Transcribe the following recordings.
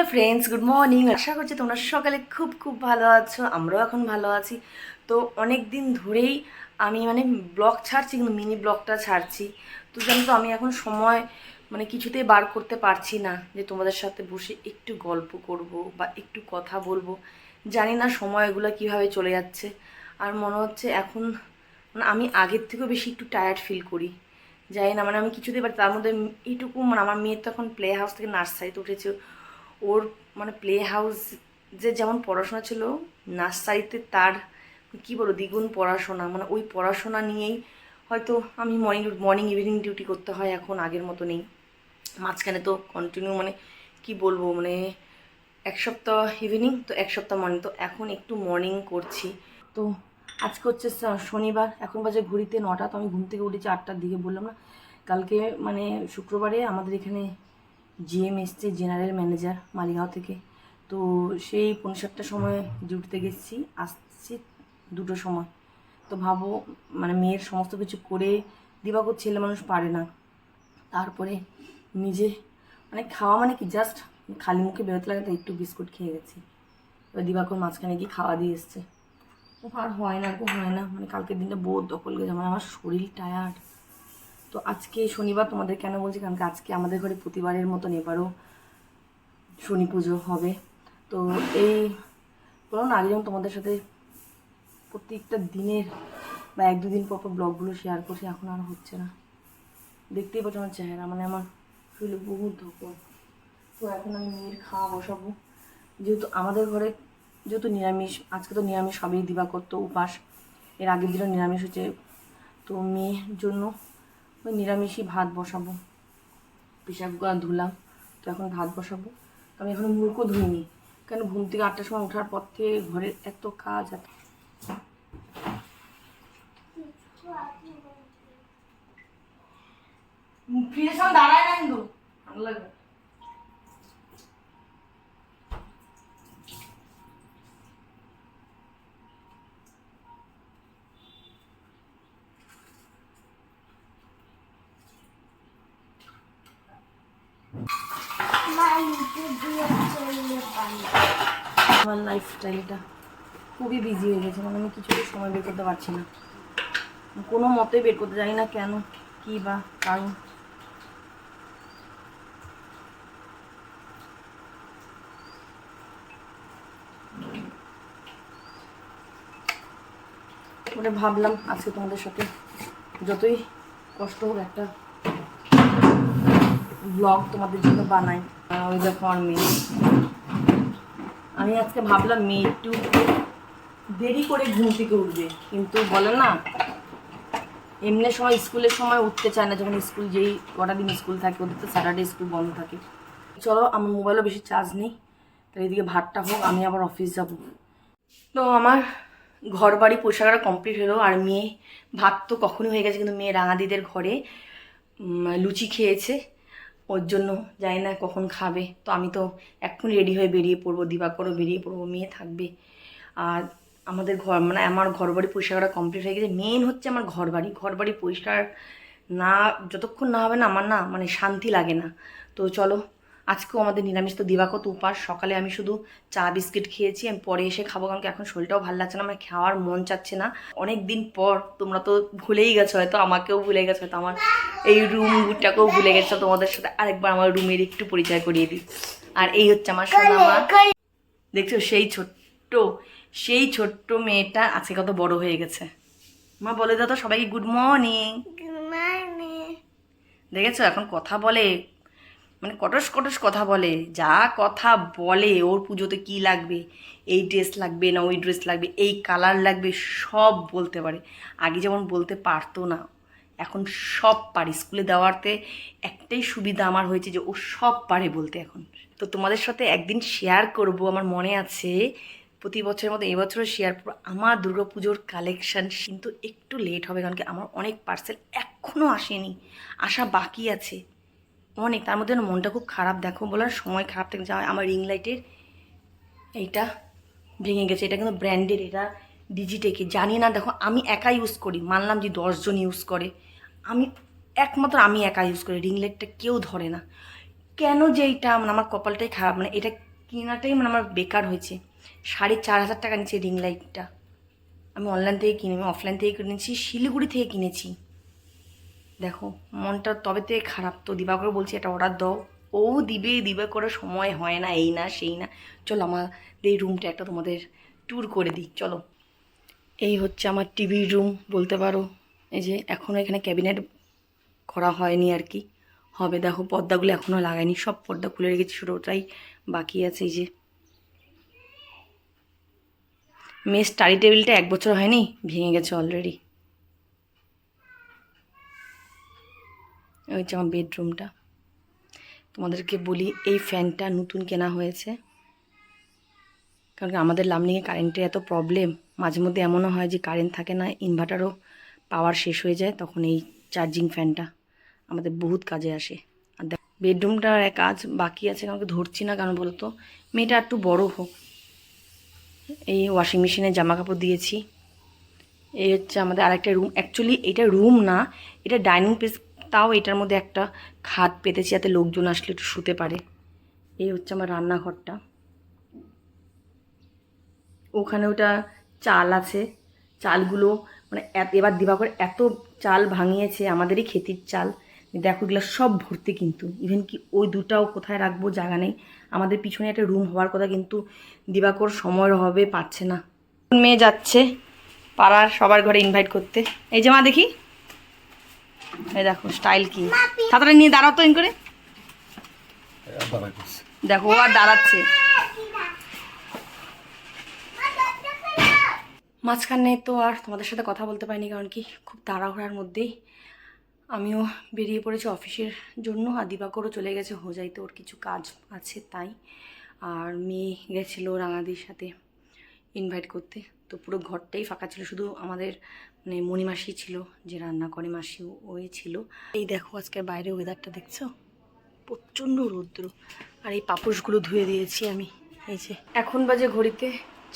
Hello friends good morning আশা করছি তোমরা সকালে খুব খুব ভালো আছো, আমরাও এখন ভালো আছি। তো অনেক দিন ধরেই আমি মানে ব্লগ ছাড়ছি, কিন্তু মিনি ব্লগটা ছাড়ছি। তো জানো তো, আমি এখন সময় মানে কিছুতেই বার করতে পারছি না যে তোমাদের সাথে বসে একটু গল্প করব বা একটু কথা বলব। জানি না সময়গুলো কীভাবে চলে যাচ্ছে। আর মনে হচ্ছে এখন মানে আমি আগের থেকেও বেশি একটু টায়ার্ড ফিল করি। জানি না মানে আমি কিছুতেই পারি তার মধ্যে এইটুকু মানে আমার মেয়ের তো এখন প্লে হাউস থেকে নার্সারিতে উঠেছে। ওর মানে প্লে হাউস যে যেমন পড়াশোনা ছিল, নার্সারিতে তার কি বলব, দ্বিগুণ পড়াশোনা। মানে ওই পড়াশোনা নিয়েই হয়তো আমি মর্নিং মর্নিং ইভিনিং ডিউটি করতে হয় এখন আগের মতো নেই। মাঝখানে তো কন্টিনিউ মানে কি বলব মানে এক সপ্তাহ ইভিনিং তো এক সপ্তাহ মর্নিং তো এখন একটু মর্নিং করছি। তো আজকে হচ্ছে শনিবার, এখন বাজে ঘড়িতে নটা, তো আমি ঘুম থেকে উঠেছি আটটার দিকে। বললাম না, কালকে মানে শুক্রবারে আমাদের এখানে জিএম এসছে জেনারেল ম্যানেজার মালিগাঁও থেকে। তো সেই পৌনে সাতটার সময় ডিউটিতে গেছি, আসছি দুটো সময়। তো ভাবো মানে মেয়ের সমস্ত কিছু করে, দিবাকর ছেলে মানুষ পারে না। তারপরে নিজে মানে খাওয়া মানে কি? জাস্ট খালি মুখে বেরোতে লাগে, তাই একটু বিস্কুট খেয়ে গেছি। এবার দিবাকর মাঝখানে গিয়ে খাওয়া দিয়ে এসছে। ও আর হয় না হয় না। মানে কালকের দিনটা বোধ দখল গেছে। মানে আমার শরীর টায়ার্ড তো আজকে শনিবার তোমাদের কেন বলছি? কারণ আজকে আমাদের ঘরে প্রতিবারের মতন এবারও শনি পুজো হবে। তো এই বলো না, আগে যেমন তোমাদের সাথে প্রত্যেকটা দিনের বা এক দুদিন পর পর ব্লগগুলো শেয়ার করছি, এখন আর হচ্ছে না। দেখতেই পাচ্ছ আমার চেহারা মানে আমার শরীরে বহুত ধকল তো এখন আমি মেয়ের খাওয়া বসাবো। যেহেতু আমাদের ঘরে যেহেতু নিরামিষ, আজকে তো নিরামিষ সবই দিবা করতো উপাস। এর আগের দিনও নিরামিষ হচ্ছে তো মেয়ের জন্য ওই নিরামিষই ভাত বসাবো। পেশাব ধুলাম, তো এখন ভাত বসাবো। আমি এখন মুখও ধুইনি, কেন ঘুম থেকে আটটার সময় ওঠার পর থেকে ঘরের এত কাজ এত ফ্রিজের সব দাঁড়ায় না কিন্তু, ভালো আমার লাইফস্টাইলটা খুবই বিজি হয়ে গেছে মানে আমি কিছু সময় বের করতে পারছি না। কোনো মতে বের করতে জানি না কেন, কী বা কারণ। ওটা ভাবলাম আজকে তোমাদের সাথে যতই কষ্ট হোক একটা ব্লগ তোমাদের জন্য বানাই ওই দেখো আমার মেয়ে আমি আজকে ভাবলাম মেয়ে একটু দেরি করে ঘুম থেকে উঠবে, কিন্তু বলে না, এমনি সময় স্কুলের সময় উঠতে চায় না, যখন স্কুল যেই কটা দিন স্কুল থাকে, ওদের তো স্যাটারডে স্কুল বন্ধ থাকে। চলো, আমার মোবাইলও বেশি চার্জ নেই তাই এদিকে ভাতটা হোক, আমি আবার অফিস যাব। তো আমার ঘর বাড়ি পোশাকটা কমপ্লিট হলো, আর মেয়ে ভাত তো কখনই হয়ে গেছে, কিন্তু মেয়ে রাঙাদিদের ঘরে লুচি খেয়েছে। ওর জন্য জানি না কখন খাবে। তো আমি তো এখন রেডি হয়ে বেরিয়ে পড়ব, দিবাকরও বেরিয়ে পড়ব, মেয়ে থাকবে। আর আমাদের ঘর মানে আমার ঘর বাড়ি পরিষ্কার করা কমপ্লিট হয়ে গেছে। মেন হচ্ছে আমার ঘর বাড়ি ঘর বাড়ি পরিষ্কার না, যতক্ষণ না হবে না, আমার না মানে শান্তি লাগে না। তো চলো আজকেও আমাদের নিরামিষ তো দিবাকত উপাস। সকালে আমি শুধু চা বিস্কিট খেয়েছি আমি পরে এসে খাব কারণ কি এখন শরীরটাও ভালো লাগছে না আমার খাওয়ার মন চাচ্ছে না। অনেক দিন পর তোমরা তো ভুলেই গেছো হয়তো আমাকেও ভুলে গেছো হয়তো আমার এই রুমটাকেও ভুলে গেছো তোমাদের সাথে আরেকবার আমার রুমের একটু পরিচয় করিয়ে দিই। আর এই হচ্ছে আমার সোনামা। দেখছ সেই ছোট্ট সেই ছোট্ট মেয়েটা আজকে কত বড় হয়ে গেছে। মা বলে দাও তো সবাইকে গুড মর্নিং। দেখেছ এখন কথা বলে মানে কটস কটস কথা বলে, যা কথা বলে, ওর পুজোতে কি লাগবে, এই ড্রেস লাগবে না ওই ড্রেস লাগবে, এই কালার লাগবে, সব বলতে পারে। আগে যেমন বলতে পারতো না, এখন সব পারে। স্কুলে দেওয়াতে একটাই সুবিধা আমার হয়েছে যে ও সব পারে বলতে এখন। তো তোমাদের সাথে একদিন শেয়ার করব, আমার মনে আছে, প্রতি বছরের মতো এবছরও শেয়ার করব। আমার দুর্গাপুজোর কালেকশান কিন্তু একটু লেট হবে, কারণ কি আমার অনেক পার্সেল এখনও আসেনি আসা বাকি আছে। অনেক তার মধ্যে মনটা খুব খারাপ, দেখো বলার সময় খারাপ থেকে যাওয়া আমার রিং লাইটের এইটা ভেঙে গেছে, এটা কিন্তু ব্র্যান্ডের এটা ডিজিটেকে জানি না, দেখো আমি একা ইউজ করি, মানলাম যে দশজন ইউজ করে। আমি, একমাত্র আমি একা ইউজ করি রিং লাইটটা কেউ ধরে না। কেন যে এইটা মানে আমার কপালটাই খারাপ মানে এটা কেনাটাই মানে আমার বেকার হয়েছে। সাড়ে চার হাজার টাকা নিচ্ছে রিং লাইটটা আমি অনলাইন থেকে কিনে, আমি অফলাইন থেকে কিনেছি, শিলিগুড়ি থেকে কিনেছি। দেখো, মনটা তবে থেকে খারাপ তো, দিবাকর বলছি এটা অর্ডার দাও। ও দিবে দিবে করে সময় হয় না, এই না, সেই না। চলো আমাদের এই রুমটা একটা তোমাদের ট্যুর করে দিই, চলো। এই হচ্ছে আমার টিভির রুম বলতে পারো। এই যে এখনও এখানে ক্যাবিনেট করা হয়নি আর কি। হবে দেখো, পর্দাগুলো এখনও লাগাইনি, সব পর্দা খুলে রেখেছি ছোটোটাই বাকি আছে, এই যে। মেয়ে স্টাডি টেবিলটা এক বছর হয়নি, ভেঙে গেছে অলরেডি হচ্ছে আমার বেডরুমটা। তোমাদেরকে বলি, এই ফ্যানটা নতুন কেনা হয়েছে। কারণ আমাদের লামলিংয়ে কারেন্টের এত প্রবলেম মাঝে মধ্যে এমনও হয় যে কারেন্ট থাকে না ইনভার্টারও পাওয়ার শেষ হয়ে যায়, তখন এই চার্জিং ফ্যানটা আমাদের বহুত কাজে আসে। আর দেখ, বেডরুমটার এক কাজ বাকি আছে কারণ ধরছি না, কারণ বলতো, মেয়েটা একটু বড় হোক। এই ওয়াশিং মেশিনে জামা কাপড় দিয়েছি। এই হচ্ছে আমাদের আরেকটা রুম অ্যাকচুয়ালি এটা রুম না, এটা ডাইনিং প্লেস তাও এটার মধ্যে একটা খাট পেতেছি যাতে লোকজন আসলে একটু শুতে পারে। এই হচ্ছে আমার রান্নাঘরটা। ওখানে ওটা চাল আছে। চালগুলো মানে এবার দিবাকর এত চাল ভাঙিয়েছে, আমাদেরই ক্ষেতির চাল। দেখো এগুলো সব ভর্তি কিন্তু। ইভেন কি ওই দুটাও কোথায় রাখব জায়গা নেই। আমাদের পিছনে একটা রুম হওয়ার কথা কিন্তু দিবাকর সময়ের হবে পাচ্ছে না। মেয়ে যাচ্ছে পাড়ার সবার ঘরে ইনভাইট করতে। এই যে মা দেখি। এই দেখো স্টাইল কি? তাড়াতাড়ি নিয়ে দাঁড়াও তো করে। দেখো, ও আর দাঁড়াচ্ছে। মাঝখানে তো আর তোমাদের সাথে কথা বলতে পারিনি, কারণ কি খুব তাড়াহুড়ার মধ্যেই আমিও বেরিয়ে পড়েছি অফিসের জন্য, আর দিবাকরও চলে গেছে হোজাইতে ওর কিছু কাজ আছে তাই। আর মেয়ে গেছিল রাঙাদির সাথে ইনভাইট করতে। তো পুরো ঘরটাই ফাঁকা ছিল, শুধু আমাদের মানে মণিমাসি ছিল যে রান্না করে মাসি ওই ছিল। এই দেখো আজকের বাইরে ওয়েদারটা দেখছ? প্রচণ্ড রৌদ্র। আর এই পাপোশগুলো ধুয়ে দিয়েছি আমি, এই যে। এখন বাজে ঘড়িতে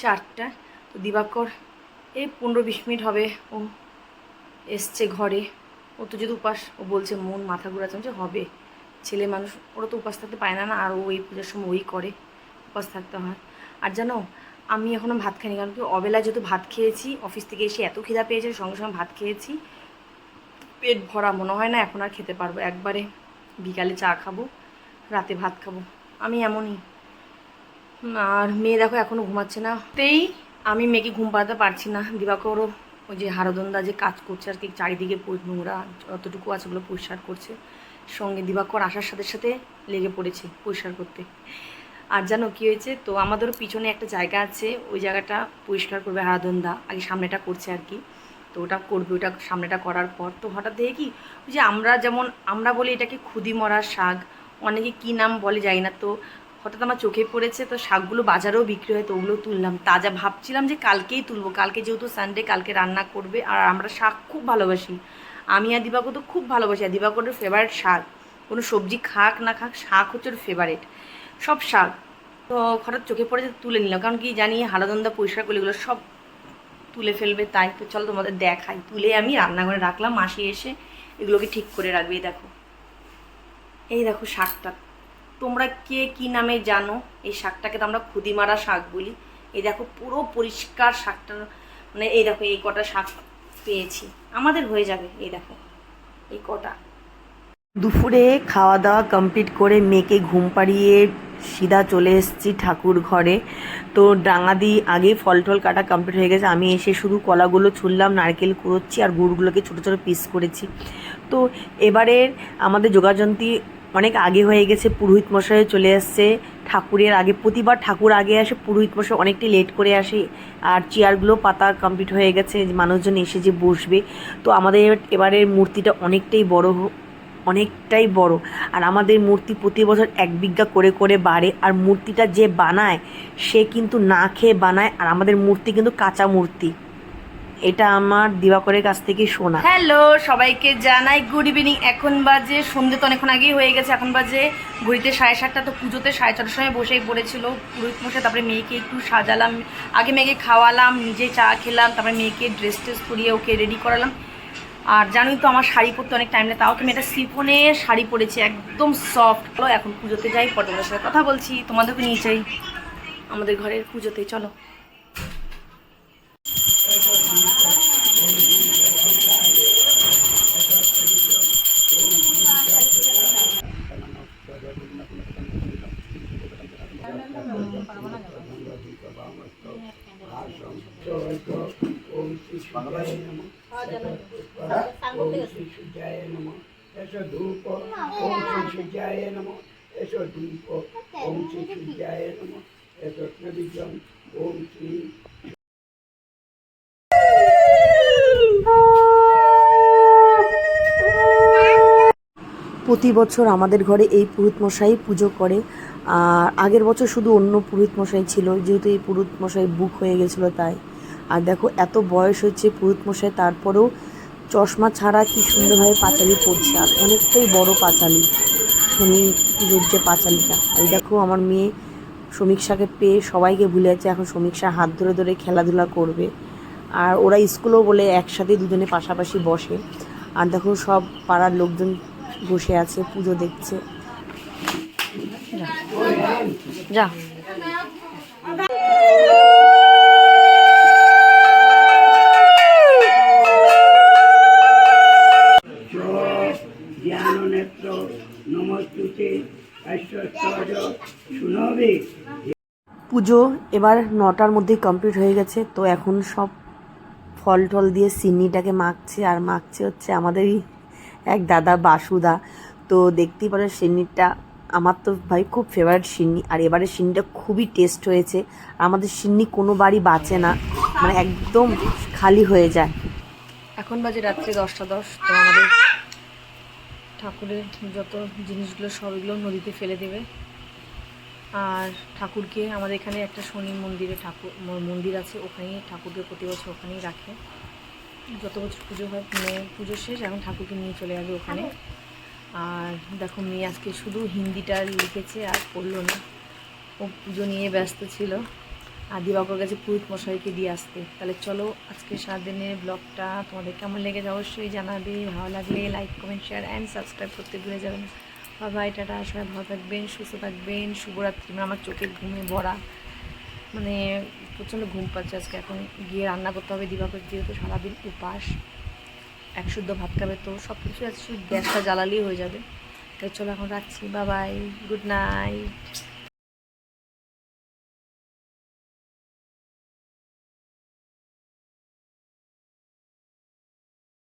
চারটা, তো দিবাকর এই পনেরো বিশ মিনিট হবে, ও এসছে ঘরে। ও তো যদি উপাস, ও বলছে মন, মাথা ঘুরাচ্ছে। যে হবে। ছেলে মানুষ, ওরা তো উপাস থাকতে পায় না না, আর ও এই পূজার সময় ওই করে, উপাস থাকতে হয়। আর জানো আমি এখনও ভাত খাইনি, কারণ কি অবেলায় যেহেতু ভাত খেয়েছি, অফিস থেকে এসে এত খিদা পেয়েছে সঙ্গে সঙ্গে ভাত খেয়েছি। পেট ভরা মনে হয় না, এখন আর খেতে পারব। একবারে বিকালে চা খাব, রাতে ভাত খাব। আমি এমনই। আর মেয়ে দেখো এখনও ঘুমাচ্ছে না। তেই আমি মেয়েকে ঘুম পাড়াতে পারছি না। দিবাকরও ওই যে হারদন্দা যে কাজ করছে আর কি, চারিদিকে নোংরা যতটুকু আছে ওগুলো পরিষ্কার করছে। সঙ্গে দিবাকর আসার সাথে সাথে লেগে পড়েছে পরিষ্কার করতে। আর জানো কী হয়েছে? তো আমাদেরও পিছনে একটা জায়গা আছে, ওই জায়গাটা পরিষ্কার করবে হারাদন্দা আগে সামনেটা করছে আর কি। তো ওটা করবে, ওটা সামনেটা করার পর। তো হঠাৎ দেখে কি যে আমরা যেমন, আমরা বলি এটাকে খুদি মরা শাক, অনেকে কী নাম বলে যাই না। তো হঠাৎ আমার চোখে পড়েছে, তো শাকগুলো বাজারেও বিক্রি হয়, তো ওগুলো তুললাম। তাজা ভাবছিলাম যে কালকেই তুলবো। কালকে যেহেতু সানডে কালকে রান্না করবে। আর আমরা শাক খুব ভালোবাসি। আমি আর দিবাকর তো খুব ভালোবাসি। আর দিবাকরের ফেভারিট শাক। কোনো সবজি খাক না খাক, শাক হচ্ছে ওর ফেভারিট সব শাক। তো হঠাৎ চোখে পড়েছে তুলে নিলাম, কারণ কি জানি হালাদন্দা পরিষ্কার করলে এগুলো সব তুলে ফেলবে, তাই তো চলো তোমাদের দেখাই। তুলে আমি রান্নাঘরে রাখলাম, মাসি এসে এগুলোকে ঠিক করে রাখবে, এই দেখো। এই দেখো শাকটা। তোমরা কে কি নামে জানো? এই শাকটাকে তো আমরা খুদিমারা শাক বলি। এই দেখো পুরো পরিষ্কার শাকটা মানে এই দেখো এই কটা শাক পেয়েছি। আমাদের হয়ে যাবে, এই দেখো। এই কটা। দুপুরে খাওয়া দাওয়া কমপ্লিট করে মেয়েকে ঘুম পাড়িয়ে সিধা চলে এসেছি ঠাকুর ঘরে। তো ডাঙাদি আগে ফল টল কাটা কমপ্লিট হয়ে গেছে। আমি এসে শুধু কলাগুলো ছুললাম নারকেল কুড়োচ্ছি আর গুড়গুলোকে ছোটো ছোটো পিস করেছি। তো এবারের আমাদের যোগাযন্ত্রী অনেক আগে হয়ে গেছে। পুরোহিত মশাই চলে আসছে ঠাকুরের আগে, প্রতিবার ঠাকুর আগে আসে, পুরোহিত মশাই অনেকটাই লেট করে আসে। আর চেয়ারগুলো পাতা কমপ্লিট হয়ে গেছে। মানুষজন এসে যে বসবে। তো আমাদের এবারের মূর্তিটা অনেকটাই বড় অনেকটাই বড়। আর আমাদের মূর্তি প্রতি বছর এক বিঘা করে করে বাড়ে। আর মূর্তিটা যে বানায়, সে কিন্তু না খেয়ে বানায়। আর আমাদের মূর্তি কিন্তু কাঁচা মূর্তি। এটা আমার দিবাকরের কাছ থেকে শোনা। হ্যালো, সবাইকে জানাই গুড ইভিনিং এখন বাজে, সন্ধ্যে তো অনেকক্ষণ আগেই হয়ে গেছে। এখন বাজে ঘড়িতে সাড়ে সাতটা, তো পুজোতে সাড়ে ছটার সময় বসেই পড়েছিল। পুরোহিত মশাই, তারপরে মেয়েকে একটু সাজালাম। আগে মেয়েকে খাওয়ালাম, নিজে চা খেলাম, তারপরে মেয়েকে ড্রেস ট্রেস করিয়ে ওকে রেডি করালাম। আর জানোই তো আমার শাড়ি পরতে অনেক টাইম লাগে, তাও তুমি একটা সিফোনে শাড়ি পরেছি, একদম সফট এখন পুজোতে যাই, পটলের সাথে কথা বলছি, তোমাদেরকে নিয়ে যাই, আমাদের ঘরের পুজোতে চলো। প্রতি বছর আমাদের ঘরে এই পুরুত মশাই পুজো করে। আর আগের বছর শুধু অন্য পুরুত মশাই ছিল, যেহেতু এই পুরুত মশাই বুক হয়ে গেছিল তাই। আর দেখো, এত বয়স হচ্ছে পুরুত মশাই, তারপরেও চশমা ছাড়া কি সুন্দরভাবে পাঁচালি পড়ছে, আর অনেকটাই বড় পাঁচালি। শনি পুজোর যে পাঁচালিটা, এই দেখো আমার মেয়ে সমীক্ষাকে পেয়ে সবাইকে ভুলে যাচ্ছে এখন সমীক্ষা হাত ধরে ধরে খেলাধুলা করবে। আর ওরা স্কুলেও বলে একসাথে দুজনে পাশাপাশি বসে। আর দেখো সব পাড়ার লোকজন বসে আছে, পুজো দেখছে। যা। পুজো এবার নটার মধ্যেই কমপ্লিট হয়ে গেছে, তো এখন সব ফল টল দিয়ে সিন্নিটাকে মাখছে, আর মাখছে হচ্ছে আমাদেরই এক দাদা বাসুদা। তো দেখতেই পারো সিন্নিটা, আমার তো ভাই খুব ফেভারিট সিন্নি, আর এবারে সিন্নিটা খুবই টেস্ট হয়েছে। আমাদের সিন্নি কোনো বাড়ি বাঁচে না মানে একদম খালি হয়ে যায়। এখন বাজে রাত্রি দশটা দশ, তো আমাদের ঠাকুরের যত জিনিসগুলো সবগুলো নদীতে ফেলে দেবে। আর ঠাকুরকে আমাদের এখানে একটা শনি মন্দিরে ঠাকুর মন্দির আছে ওখানেই ঠাকুরকে প্রতি বছর ওখানেই রাখে। যত বছর পুজো হয় পুজো শেষ, এখন ঠাকুরকে নিয়ে চলে যাবে ওখানে। আর দেখো, মেয়ে আজকে শুধু হিন্দিটা লিখেছে আর পড়ল না। ও পুজো নিয়ে ব্যস্ত ছিল। আর দিবাকর কাছে পুরুত মশাইকে দিয়ে আসতে। তাহলে চলো আজকে সারাদিনের ব্লগটা তোমাদের কেমন লেগেছে অবশ্যই জানাবে। ভালো লাগলে like comment share and subscribe করতে ভুলে যাবেন না। বাবাই টাটা সবাই ভালো থাকবেন, সুস্থ থাকবেন, শুভরাত্রি। মানে আমার চোখে ঘুমে ভরা। মানে প্রচণ্ড ঘুম পাচ্ছে আজকে। এখন গিয়ে রান্না করতে হবে, দিবাকর যেহেতু সারাদিন উপাস, এক শুদ্ধ ভাত খাবে তো সব কিছু শুধু গ্যাসটা জ্বালালেই হয়ে যাবে। তাই চলো, এখন রাখছি। বাবাই গুড নাইট